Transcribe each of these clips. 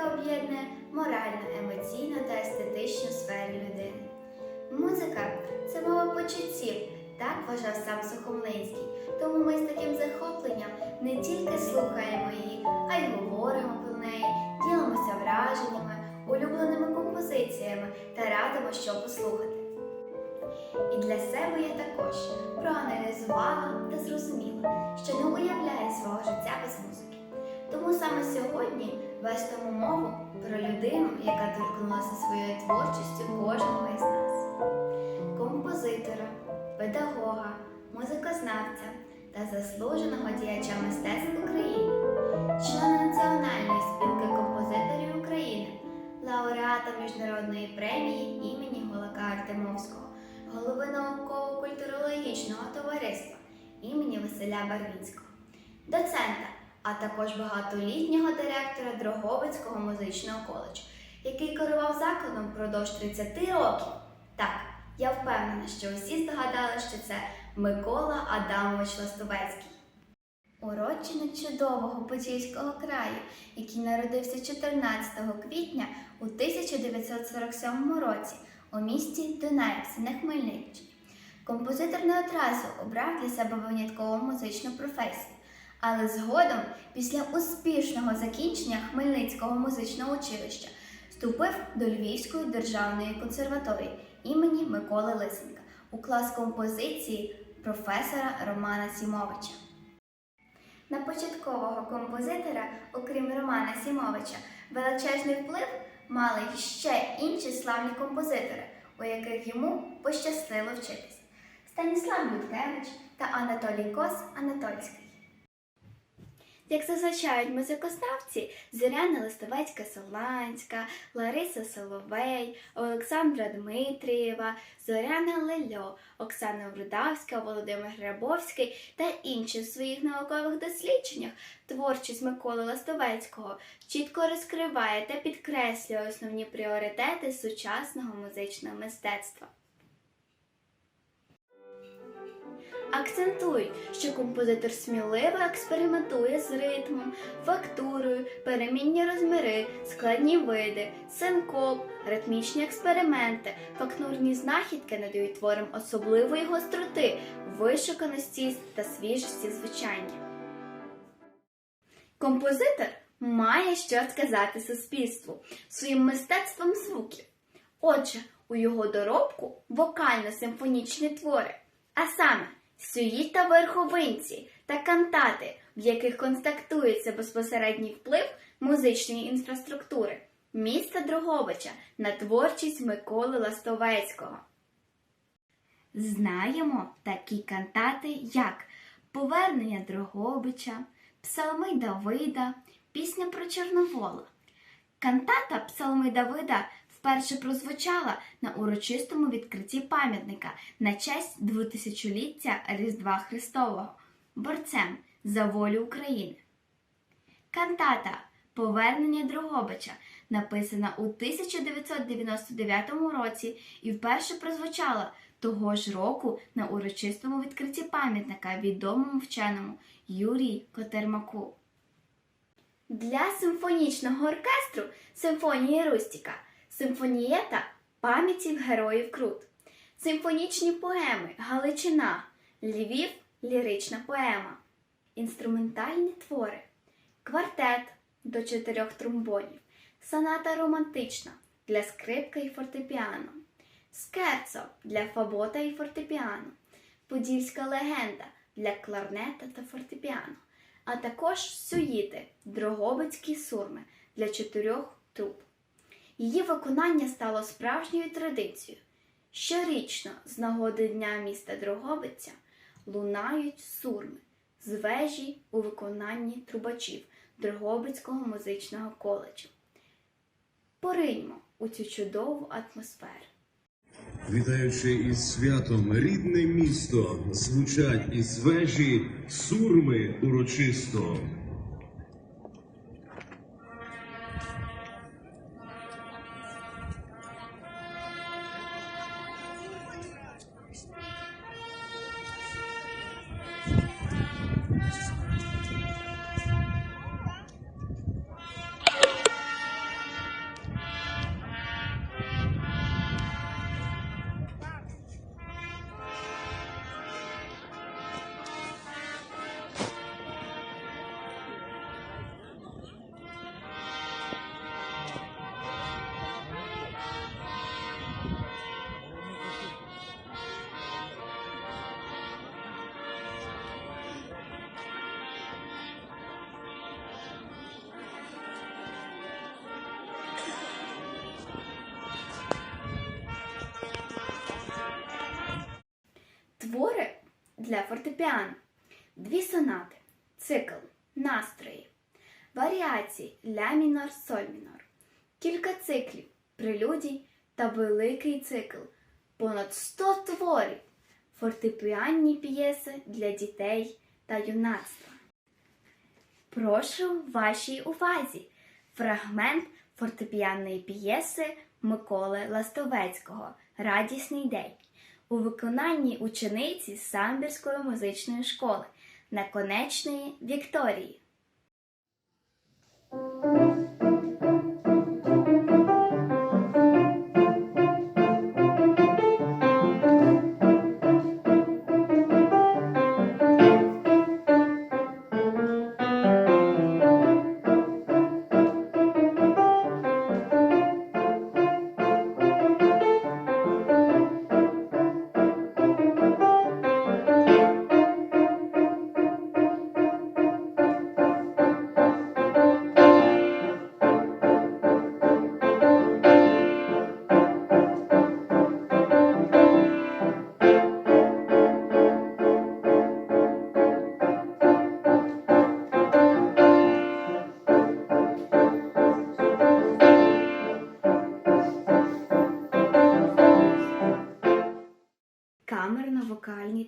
яка об'єднує моральну, емоційну та естетичну сфері людини. Музика це мова почуттів, так вважав сам Сухомлинський. Тому ми з таким захопленням не тільки слухаємо її, а й говоримо про неї, ділимося враженнями, улюбленими композиціями та радимо, що послухати. І для себе я також проаналізувала та зрозуміла, що не уявляю свого життя без музики. Тому саме сьогодні вестиму мову про людину, яка торкнулася своєю творчістю кожного із нас. Композитора, педагога, музикознавця та заслуженого діяча мистецтв України, члена Національної спілки композиторів України, лауреата Міжнародної премії імені Голака Артемовського, голови науково-культурологічного товариства імені Василя Барвінського, доцента, а також багатолітнього директора Дрогобицького музичного коледжу, який керував закладом впродовж 30 років. Так, я впевнена, що усі здогадали, що це Микола Адамович Ластовецький. Уродженець чудового Подільського краю, який народився 14 квітня у 1947 році у місті Дунаївці на Хмельниччині. Композитор не одразу обрав для себе виняткову музичну професію, але згодом, після успішного закінчення Хмельницького музичного училища, вступив до Львівської державної консерваторії імені Миколи Лисенка у клас композиції професора Романа Сімовича. На початкового композитора, окрім Романа Сімовича, величезний вплив мали ще інші славні композитори, у яких йому пощастило вчитись. Станіслав Людкевич та Анатолій Кос Анатольський. Як зазначають музикознавці, Зоряна Листовецька Соланська, Лариса Соловей, Олександра Дмитрієва, Зоряна Лельо, Оксана Врудавська, Володимир Грабовський та інші в своїх наукових дослідженнях творчість Миколи Ластовецького чітко розкриває та підкреслює основні пріоритети сучасного музичного мистецтва. Акцентують, що композитор сміливо експериментує з ритмом, фактурою, перемінні розміри, складні види, синкоп, ритмічні експерименти, фактурні знахідки надають творам особливої гостроти, вишуканості та свіжості звучання. Композитор має що сказати суспільству своїм мистецтвом звуків. Отже, у його доробку вокально-симфонічні твори, а саме сюїта верховинці та кантати, в яких констатується безпосередній вплив музичної інфраструктури міста Дрогобича на творчість Миколи Ластовецького. Знаємо такі кантати, як Повернення Дрогобича, Псалми Давида, Пісня про Чорновола. Кантата Псалми Давида вперше прозвучала на урочистому відкритті пам'ятника на честь 2000-ліття Різдва Христового борцем за волю України. Кантата Повернення Дрогобича написана у 1999 році і вперше прозвучала того ж року на урочистому відкритті пам'ятника відомому вченому Юрії Котермаку. Для симфонічного оркестру Симфонії Рустіка Симфонієта пам'яті героїв Крут, симфонічні поеми Галичина, Львів лірична поема, інструментальні твори, квартет до чотирьох тромбонів, соната романтична для скрипка і фортепіано, скерцо для фабота і фортепіано, подільська легенда для кларнета та фортепіано, а також сюїти, дрогобицькі сурми для чотирьох труб. Її виконання стало справжньою традицією. Щорічно, з нагоди Дня міста Дрогобиця, лунають сурми з вежі у виконанні трубачів Дрогобицького музичного коледжу. Пориньмо у цю чудову атмосферу. Вітаючи із святом рідне місто, звучать із вежі сурми урочисто. Для фортепіано, дві сонати, цикл, настрої, варіації ля мінор соль мінор, кілька циклів, прелюдій та великий цикл, понад 100 творів, фортепіанні п'єси для дітей та юнацтва. Прошу вашій увазі. Фрагмент фортепіанної п'єси Миколи Ластовецького Радісний день у виконанні учениці Самбірської музичної школи Наконечної Вікторії.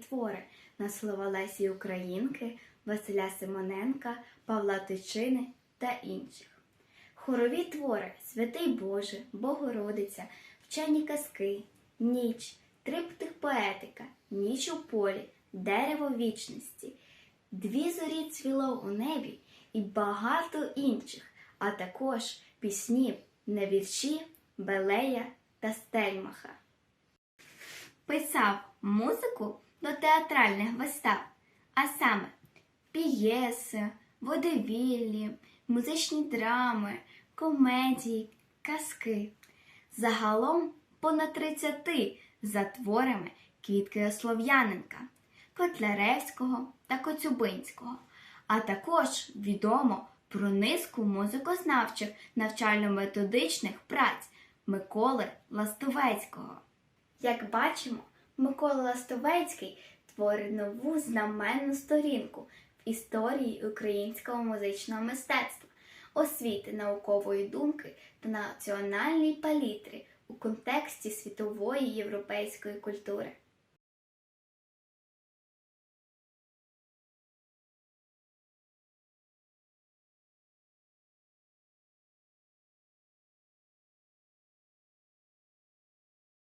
Твори. На слова Лесі Українки, Василя Симоненка, Павла Тичини та інших. Хорові твори. Святий Боже, Богородиця, Вчені казки, Ніч, Триптих поетика, Ніч у полі, Дерево вічності, Дві зорі цвіло у небі і багато інших, а також пісні на вірші Белея та Стельмаха. Писав музику до театральних вистав, а саме п'єси, водевіллі, музичні драми, комедії, казки. Загалом понад 30 за творами Квітки Слов'яненка, Котляревського та Коцюбинського, а також відомо про низку музикознавчих навчально-методичних праць Миколи Ластовецького. Як бачимо, Микола Ластовецький творить нову знаменну сторінку в історії українського музичного мистецтва, освіти наукової думки та національній палітри у контексті світової європейської культури.